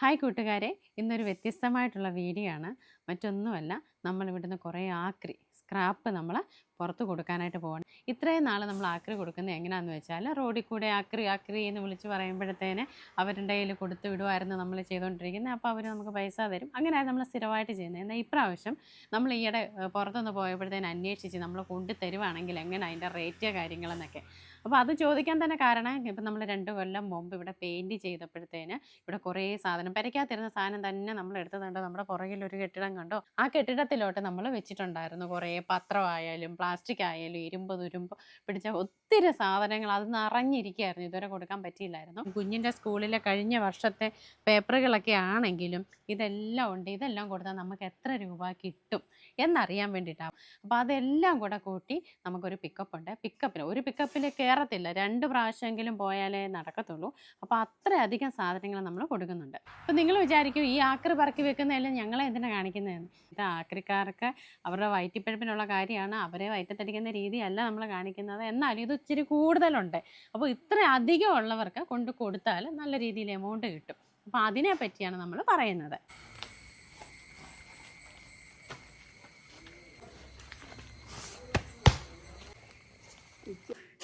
Hi കൂട്ടുകാരെ. ഇന്നൊരു വ്യത്യസ്തമായിട്ടുള്ള വീഡിയോ ആണ്. മറ്റൊന്നുമല്ല നമ്മൾ ഇവിടുന്ന് കുറേ ആക്രി സ്ക്രാപ്പ് നമ്മൾ പുറത്ത് കൊടുക്കാനായിട്ട് പോകണം ഇത്രയും നാൾ നമ്മൾ ആക്രി കൊടുക്കുന്നത് എങ്ങനെയാണെന്ന് വെച്ചാൽ റോഡിൽ കൂടെ ആക്രി ആക്രി എന്ന് വിളിച്ച് പറയുമ്പോഴത്തേന് അവരുടെ കയ്യിൽ കൊടുത്തു വിടുമായിരുന്നു നമ്മൾ ചെയ്തുകൊണ്ടിരിക്കുന്നത്. അപ്പോൾ അവർ നമുക്ക് പൈസ തരും. അങ്ങനെയാണ് നമ്മൾ സ്ഥിരമായിട്ട് ചെയ്യുന്നത്. എന്നാൽ ഇപ്രാവശ്യം നമ്മൾ ഈയിടെ പുറത്തുനിന്ന് പോയപ്പോഴത്തേന് അന്വേഷിച്ച് നമ്മൾ കൊണ്ടു തരുവാണെങ്കിൽ എങ്ങനെ അതിന്റെ റേറ്റ് കാര്യങ്ങളെന്നൊക്കെ അപ്പോൾ അത് ചോദിക്കാൻ തന്നെ കാരണം ഇപ്പം നമ്മൾ രണ്ട് കൊല്ലം മുമ്പ് ഇവിടെ പെയിന്റ് ചെയ്തപ്പോഴത്തേന് ഇവിടെ കുറേ സാധനം പെരയ്ക്കകത്തിരുന്ന സാധനം തന്നെ നമ്മൾ എടുത്തതണ്ടോ. നമ്മുടെ പുറകിൽ ഒരു കെട്ടിടം കണ്ടോ. ആ കെട്ടിടത്തിലോട്ട് നമ്മൾ വെച്ചിട്ടുണ്ടായിരുന്നു കുറേ പത്രമായാലും പ്ലാസ്റ്റിക് ആയാലും ഇരുമ്പ് തുരുമ്പ് പിടിച്ച ഒത്തിരി സാധനങ്ങൾ അത് നിറഞ്ഞിരിക്കുകയായിരുന്നു. ഇതുവരെ കൊടുക്കാൻ പറ്റിയില്ലായിരുന്നു. കുഞ്ഞിന്റെ സ്കൂളിലെ കഴിഞ്ഞ വർഷത്തെ പേപ്പറുകളൊക്കെ ആണെങ്കിലും ഇതെല്ലാം ഉണ്ട്. ഇതെല്ലാം കൊടുത്താൽ നമുക്ക് എത്ര രൂപ കിട്ടും എന്നറിയാൻ വേണ്ടിയിട്ടാണ്. അപ്പോൾ അതെല്ലാം കൂടെ കൂട്ടി നമുക്കൊരു പിക്കപ്പ് ഉണ്ട്. പിക്കപ്പിന് ഒരു പിക്കപ്പിൽ കയറത്തില്ല രണ്ട് പ്രാവശ്യമെങ്കിലും പോയാലേ നടക്കത്തുള്ളൂ. അപ്പോൾ അത്രയധികം സാധനങ്ങൾ നമ്മൾ കൊടുക്കുന്നുണ്ട്. അപ്പോൾ നിങ്ങൾ വിചാരിക്കും ഈ ആക്രി പറക്കി വെക്കുന്നതെല്ലാം ഞങ്ങളെ എന്തിനാണ് കാണിക്കുന്നതെന്ന്? ഇത് ആക്രിക്കാർക്ക് അവരുടെ വയറ്റിപ്പഴപ്പിനുള്ള കാര്യമാണ്. അവരെ വയറ്റത്തടിക്കുന്ന രീതിയല്ല നമ്മൾ കാണിക്കുന്നത്. എന്നാലും ഇത് ഇച്ചിരി കൂടുതലുണ്ട്. അപ്പോൾ ഇത്ര അധികം ഉള്ളവർക്ക് കൊണ്ട് കൊടുത്താൽ നല്ല രീതിയിൽ എമൗണ്ട് കിട്ടും. അപ്പോൾ അതിനെ പറ്റിയാണ് നമ്മൾ പറയുന്നത്.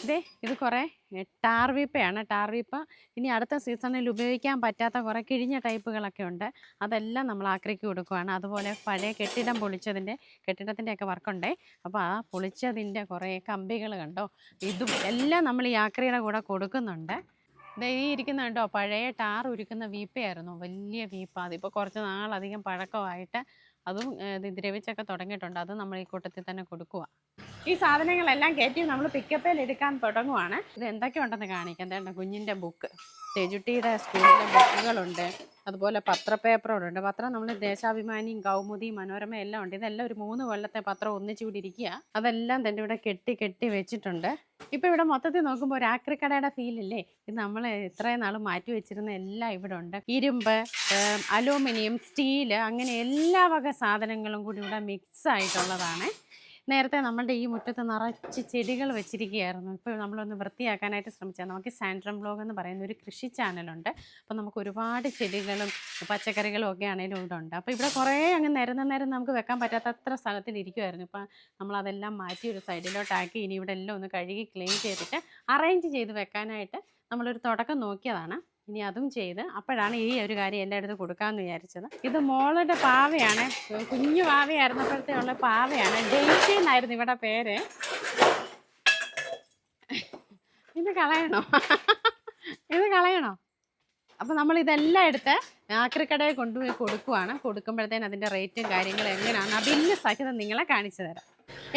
ഇതേ ഇത് കുറേ ടാർവീപ്പയാണ് ടാർവീപ്പ ഇനി അടുത്ത സീസണിൽ ഉപയോഗിക്കാൻ പറ്റാത്ത കുറേ കിഴിഞ്ഞ ടൈപ്പുകളൊക്കെ ഉണ്ട്. അതെല്ലാം നമ്മൾ ആക്രിക്ക് കൊടുക്കുകയാണ് അതുപോലെ പഴയ കെട്ടിടം പൊളിച്ചതിന്റെ കെട്ടിടത്തിന്റെയൊക്കെ വർക്കുണ്ടേ. അപ്പോൾ ആ പൊളിച്ചതിന്റെ കുറേ കമ്പികൾ കണ്ടോ? ഇതും എല്ലാം നമ്മൾ ഈ ആക്രിയുടെ കൂടെ കൊടുക്കുന്നുണ്ട്. ദേ ഇരിക്കുന്ന കണ്ടോ? പഴയ ടാർ ഉരുക്കുന്ന വീപ്പയായിരുന്നു. വലിയ വീപ്പ. അതിപ്പോൾ കുറച്ച് നാളധികം പഴക്കമായിട്ട് അതും ദ്രവിച്ചൊക്കെ തുടങ്ങിയിട്ടുണ്ട്. അത് നമ്മൾ ഈ കൂട്ടത്തിൽ തന്നെ കൊടുക്കുക ഈ സാധനങ്ങളെല്ലാം കയറ്റി നമ്മൾ പിക്കപ്പിൽ എടുക്കാൻ തുടങ്ങുവാണ്. ഇത് എന്തൊക്കെ ഉണ്ടെന്ന് കാണിക്കാം കുഞ്ഞിന്റെ ബുക്ക് തെജുട്ടിയുടെ സ്കൂളിലെ ബുക്കുകളുണ്ട് അതുപോലെ പത്രപേപ്പറുകളുണ്ട് പത്രം നമ്മൾ ദേശാഭിമാനിയും കൗമുദി മനോരമ എല്ലാം ഉണ്ട്. ഇതെല്ലാം ഒരു മൂന്ന് കൊല്ലത്തെ പത്രം ഒന്നിച്ചു കൂടി ഇരിക്കുക അതെല്ലാം തന്നെ ഇവിടെ കെട്ടി കെട്ടി വെച്ചിട്ടുണ്ട്. ഇപ്പൊ ഇവിടെ മൊത്തത്തിൽ നോക്കുമ്പോൾ ഒരു ആക്രിക്കടയുടെ ഫീലില്ലേ ഇത് നമ്മൾ ഇത്രയും നാൾ മാറ്റി വെച്ചിരുന്ന എല്ലാം ഇവിടെ ഉണ്ട്. ഇരുമ്പ് അലൂമിനിയം സ്റ്റീൽ അങ്ങനെ എല്ലാ വക സാധനങ്ങളും കൂടി ഇവിടെ മിക്സ് ആയിട്ടുള്ളതാണ്. നേരത്തെ നമ്മളുടെ ഈ മുറ്റത്ത് നിറച്ച് ചെടികൾ വെച്ചിരിക്കുകയായിരുന്നു. ഇപ്പോൾ നമ്മളൊന്ന് വൃത്തിയാക്കാനായിട്ട് ശ്രമിച്ചാൽ നമുക്ക് സാൻഡ്രം ബ്ലോഗ് എന്ന് പറയുന്ന ഒരു കൃഷി ചാനലുണ്ട്. അപ്പോൾ നമുക്ക് ഒരുപാട് ചെടികളും പച്ചക്കറികളും ഒക്കെ ആണെങ്കിലും ഇവിടെ ഉണ്ട്. അപ്പോൾ ഇവിടെ കുറേ അങ്ങ് നിരന്ന് നേരം നമുക്ക് വെക്കാൻ പറ്റാത്തത്ര സ്ഥലത്തിൽ ഇരിക്കുമായിരുന്നു ഇപ്പം നമ്മളതെല്ലാം മാറ്റി ഒരു സൈഡിലോട്ടാക്കി ഇനി ഇവിടെ എല്ലാം ഒന്ന് കഴുകി ക്ലീൻ ചെയ്തിട്ട് അറേഞ്ച് ചെയ്ത് വെക്കാനായിട്ട് നമ്മളൊരു തുടക്കം നോക്കിയതാണ്. ഇനി അതും ചെയ്ത് അപ്പോഴാണ് ഈ ഒരു കാര്യം എന്റെ അടുത്ത് കൊടുക്കാമെന്ന് വിചാരിച്ചത്. ഇത് മോളുടെ പാവയാണ്. കുഞ്ഞു പാവയായിരുന്നപ്പോഴത്തേക്കുള്ള പാവയാണ്. ഡെയ്സി എന്നായിരുന്നു ഇവിടെ പേര്. ഇത് കളയണോ? ഇത് കളയണോ? അപ്പം നമ്മൾ ഇതെല്ലാം എടുത്ത് ആക്രിക്കടയിൽ കൊണ്ടുപോയി കൊടുക്കുവാണ്. കൊടുക്കുമ്പോഴത്തേന് അതിന്റെ റേറ്റും കാര്യങ്ങളും എങ്ങനെയാണ് ആ ബില്ല് സഹിതം നിങ്ങളെ കാണിച്ചു തരാം.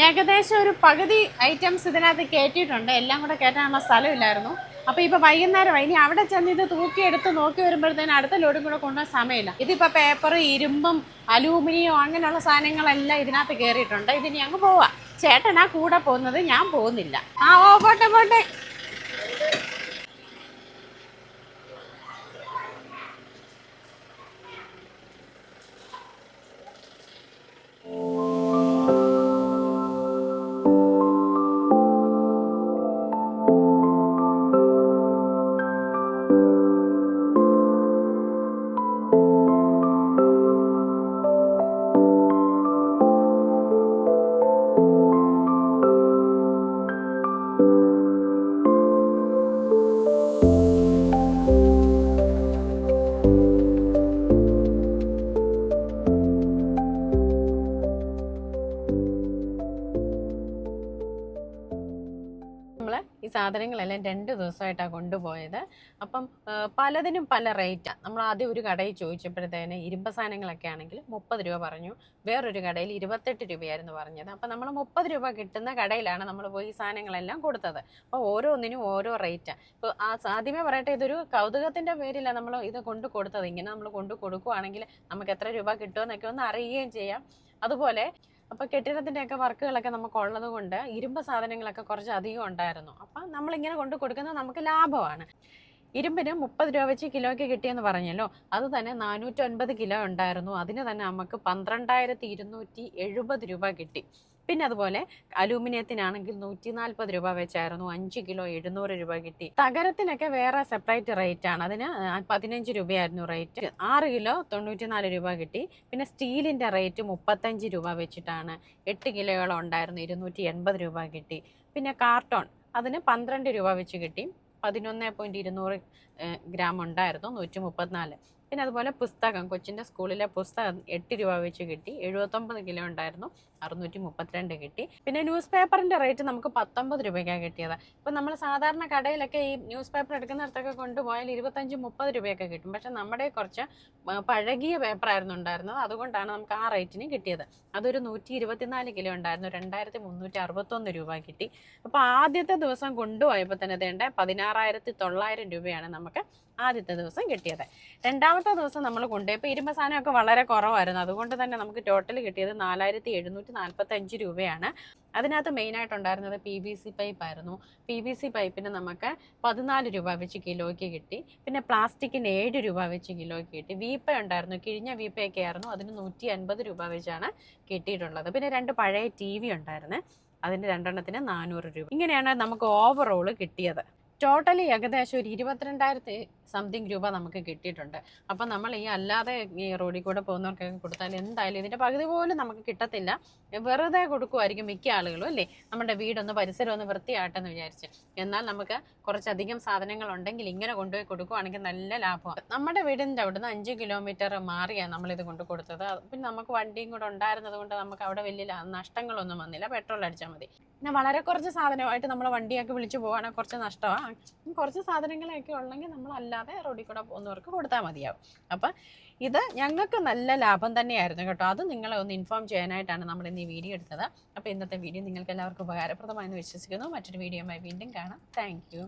ഏകദേശം ഒരു പകുതി ഐറ്റംസ് ഇതിനകത്ത് കയറ്റിയിട്ടുണ്ട് എല്ലാം കൂടെ കയറ്റാനുള്ള സ്ഥലമില്ലായിരുന്നു അപ്പോൾ ഇപ്പോൾ വൈകുന്നേരമായി ഇനി അവിടെ ചെന്ന് ഇത് തൂക്കിയെടുത്ത് നോക്കി വരുമ്പോഴത്തേന് അടുത്ത ലോഡും കൂടെ കൊണ്ടുപോകാൻ സമയമില്ല. ഇതിപ്പോൾ പേപ്പർ ഇരുമ്പും അലൂമിനിയം അങ്ങനെയുള്ള സാധനങ്ങളെല്ലാം ഇതിനകത്ത് കയറിയിട്ടുണ്ട് ഇതിനി അങ്ങ് പോവാം. ചേട്ടനാ കൂടെ പോകുന്നത് ഞാൻ പോകുന്നില്ല. ആ ഓ പോട്ടെ പോട്ടെ. ഈ സാധനങ്ങളെല്ലാം രണ്ട് ദിവസമായിട്ടാണ് കൊണ്ടുപോയത്. അപ്പം പലതിനും പല റേറ്റാണ് നമ്മൾ ആദ്യം ഒരു കടയിൽ ചോദിച്ചപ്പോഴത്തേന് ഇരുമ്പ സാധനങ്ങളൊക്കെ ആണെങ്കിൽ മുപ്പത് രൂപ പറഞ്ഞു. വേറൊരു കടയിൽ ഇരുപത്തെട്ട് രൂപയായിരുന്നു പറഞ്ഞത്. അപ്പം നമ്മൾ മുപ്പത് രൂപ കിട്ടുന്ന കടയിലാണ് നമ്മൾ പോയി ഈ സാധനങ്ങളെല്ലാം കൊടുത്തത്. അപ്പോൾ ഓരോന്നിനും ഓരോ റേറ്റാണ് ഇപ്പോൾ ആ ആദ്യമേ പറയട്ടെ ഇതൊരു കൗതുകത്തിന്റെ പേരിലാണ് നമ്മൾ ഇത് കൊണ്ട് കൊടുത്തത്. ഇങ്ങനെ നമ്മൾ കൊണ്ട് കൊടുക്കുവാണെങ്കിൽ നമുക്ക് എത്ര രൂപ കിട്ടുമെന്നൊക്കെ ഒന്ന് അറിയുകയും ചെയ്യാം. അതുപോലെ അപ്പോൾ കെട്ടിടത്തിന്റെയൊക്കെ വർക്കുകളൊക്കെ നമുക്ക് ഉള്ളത് കൊണ്ട് ഇരുമ്പ് സാധനങ്ങളൊക്കെ കുറച്ച് അധികം ഉണ്ടായിരുന്നു. അപ്പൊ നമ്മൾ ഇങ്ങനെ കൊണ്ട് കൊടുക്കുന്നത് നമുക്ക് ലാഭമാണ്. ഇരുമ്പിന് മുപ്പത് രൂപ വെച്ച് കിലോയ്ക്ക് കിട്ടിയെന്ന് പറഞ്ഞല്ലോ. അത് തന്നെ നാനൂറ്റൊൻപത് കിലോ ഉണ്ടായിരുന്നു. അതിന് തന്നെ നമുക്ക് പന്ത്രണ്ടായിരത്തി ഇരുന്നൂറ്റി എഴുപത് രൂപ കിട്ടി. പിന്നെ അതുപോലെ അലൂമിനിയത്തിനാണെങ്കിൽ നൂറ്റി നാൽപ്പത് രൂപ വെച്ചായിരുന്നു. അഞ്ച് കിലോ എഴുന്നൂറ് രൂപ കിട്ടി. തകരത്തിനൊക്കെ വേറെ സെപ്പറേറ്റ് റേറ്റ് ആണ്. അതിന് പതിനഞ്ച് രൂപയായിരുന്നു റേറ്റ് ആറ് കിലോ തൊണ്ണൂറ്റി നാല് രൂപ കിട്ടി. പിന്നെ സ്റ്റീലിന്റെ റേറ്റ് മുപ്പത്തഞ്ച് രൂപ വെച്ചിട്ടാണ്. എട്ട് കിലോയോളം ഉണ്ടായിരുന്നു. ഇരുന്നൂറ്റി എൺപത് രൂപ കിട്ടി. പിന്നെ കാർട്ടോൺ അതിന് പന്ത്രണ്ട് രൂപ വെച്ച് കിട്ടി. പതിനൊന്ന് പോയിന്റ് ഇരുന്നൂറ് ഗ്രാം ഉണ്ടായിരുന്നു. നൂറ്റി മുപ്പത്തിനാല് പിന്നെ അതുപോലെ പുസ്തകം കൊച്ചിന്റെ സ്കൂളിലെ പുസ്തകം എട്ട് രൂപ വെച്ച് കിട്ടി. എഴുപത്തൊമ്പത് കിലോ ഉണ്ടായിരുന്നു. അറുന്നൂറ്റി മുപ്പത്തിരണ്ട് കിട്ടി. പിന്നെ ന്യൂസ് പേപ്പറിന്റെ റേറ്റ് നമുക്ക് പത്തൊമ്പത് രൂപയ്ക്കാണ് കിട്ടിയത്. ഇപ്പം നമ്മൾ സാധാരണ കടയിലൊക്കെ ഈ ന്യൂസ് പേപ്പർ എടുക്കുന്നിടത്തൊക്കെ കൊണ്ടുപോയാൽ ഇരുപത്തഞ്ച് മുപ്പത് രൂപയൊക്കെ കിട്ടും. പക്ഷെ നമ്മുടെ കുറച്ച് പഴകിയ പേപ്പറായിരുന്നു ഉണ്ടായിരുന്നത്. അതുകൊണ്ടാണ് നമുക്ക് ആ റേറ്റിന് കിട്ടിയത്. അതൊരു നൂറ്റി ഇരുപത്തിനാല് കിലോ ഉണ്ടായിരുന്നു. രണ്ടായിരത്തി മുന്നൂറ്റി അറുപത്തൊന്ന് രൂപ കിട്ടി. അപ്പോൾ ആദ്യത്തെ ദിവസം കൊണ്ടുപോയപ്പോൾ തന്നെ തേണ്ട പതിനാറായിരത്തി തൊള്ളായിരം രൂപയാണ് നമുക്ക് ആദ്യത്തെ ദിവസം കിട്ടിയത്. രണ്ടാമത്തെ ദിവസം നമ്മൾ കൊണ്ടുപോയപ്പോൾ ഇരുമ്പ് സാധനമൊക്കെ വളരെ കുറവായിരുന്നു. അതുകൊണ്ട് തന്നെ നമുക്ക് ടോട്ടൽ കിട്ടിയത് നാലായിരത്തി എഴുന്നൂറ്റി നാൽപ്പത്തി അഞ്ച് രൂപയാണ് അതിനകത്ത് മെയിനായിട്ടുണ്ടായിരുന്നത് പി വി സി പൈപ്പായിരുന്നു പി വി സി പൈപ്പിന് നമുക്ക് പതിനാല് രൂപ വെച്ച് കിലോയ്ക്ക് കിട്ടി. പിന്നെ പ്ലാസ്റ്റിക്കിന് ഏഴ് രൂപ വെച്ച് കിലോയ്ക്ക് കിട്ടി. വീപ്പ ഉണ്ടായിരുന്നു. കിഴിഞ്ഞ വീപ്പയൊക്കെ ആയിരുന്നു. അതിന് നൂറ്റി അൻപത് രൂപ വെച്ചാണ് കിട്ടിയിട്ടുള്ളത്. പിന്നെ രണ്ട് പഴയ ടി വി ഉണ്ടായിരുന്നു. അതിന്റെ രണ്ടെണ്ണത്തിന് നാനൂറ് രൂപ. ഇങ്ങനെയാണ് നമുക്ക് ഓവറോൾ കിട്ടിയത്. ടോട്ടലി ഏകദേശം ഒരു ഇരുപത്തിരണ്ടായിരത്തി സംതിങ് രൂപ നമുക്ക് കിട്ടിയിട്ടുണ്ട്. അപ്പം നമ്മൾ ഈ അല്ലാതെ ഈ റോഡിൽ കൂടെ പോകുന്നവർക്കൊക്കെ കൊടുത്താൽ എന്തായാലും ഇതിന്റെ പകുതി പോലും നമുക്ക് കിട്ടത്തില്ല. വെറുതെ കൊടുക്കുമായിരിക്കും മിക്ക ആളുകളും അല്ലേ? നമ്മുടെ വീടൊന്ന് പരിസരം ഒന്ന് വൃത്തിയാട്ടെന്ന് വിചാരിച്ച്. എന്നാൽ നമുക്ക് കുറച്ചധികം സാധനങ്ങൾ ഉണ്ടെങ്കിൽ ഇങ്ങനെ കൊണ്ടുപോയി കൊടുക്കുവാണെങ്കിൽ നല്ല ലാഭമാണ് നമ്മുടെ വീടിന്റെ അവിടുന്ന് അഞ്ച് കിലോമീറ്റർ മാറിയാണ് നമ്മളിത് കൊണ്ട് കൊടുത്തത്. പിന്നെ നമുക്ക് വണ്ടിയും കൂടെ ഉണ്ടായിരുന്നത് കൊണ്ട് നമുക്ക് അവിടെ വലിയ നഷ്ടങ്ങളൊന്നും വന്നില്ല. പെട്രോൾ അടിച്ചാൽ മതി. പിന്നെ വളരെ കുറച്ച് സാധനമായിട്ട് നമ്മൾ വണ്ടിയൊക്കെ വിളിച്ചു പോവുകയാണെങ്കിൽ കുറച്ച് നഷ്ടമാണ് കുറച്ച് സാധനങ്ങളൊക്കെ ഉള്ളെങ്കിൽ നമ്മൾ അല്ലാതെ റോഡിൽ കൂടെ പോകുന്നവർക്ക് കൊടുത്താൽ മതിയാവും. അപ്പം ഇത് ഞങ്ങൾക്ക് നല്ല ലാഭം തന്നെയായിരുന്നു കേട്ടോ. അത് നിങ്ങളെ ഒന്ന് ഇൻഫോം ചെയ്യാനായിട്ടാണ് നമ്മൾ ഇന്ന് ഈ വീഡിയോ എടുത്തത്. അപ്പോൾ ഇന്നത്തെ വീഡിയോ നിങ്ങൾക്ക് എല്ലാവർക്കും ഉപകാരപ്രദമായെന്ന് വിശ്വസിക്കുന്നു. മറ്റൊരു വീഡിയോയുമായി വീണ്ടും കാണാം. താങ്ക്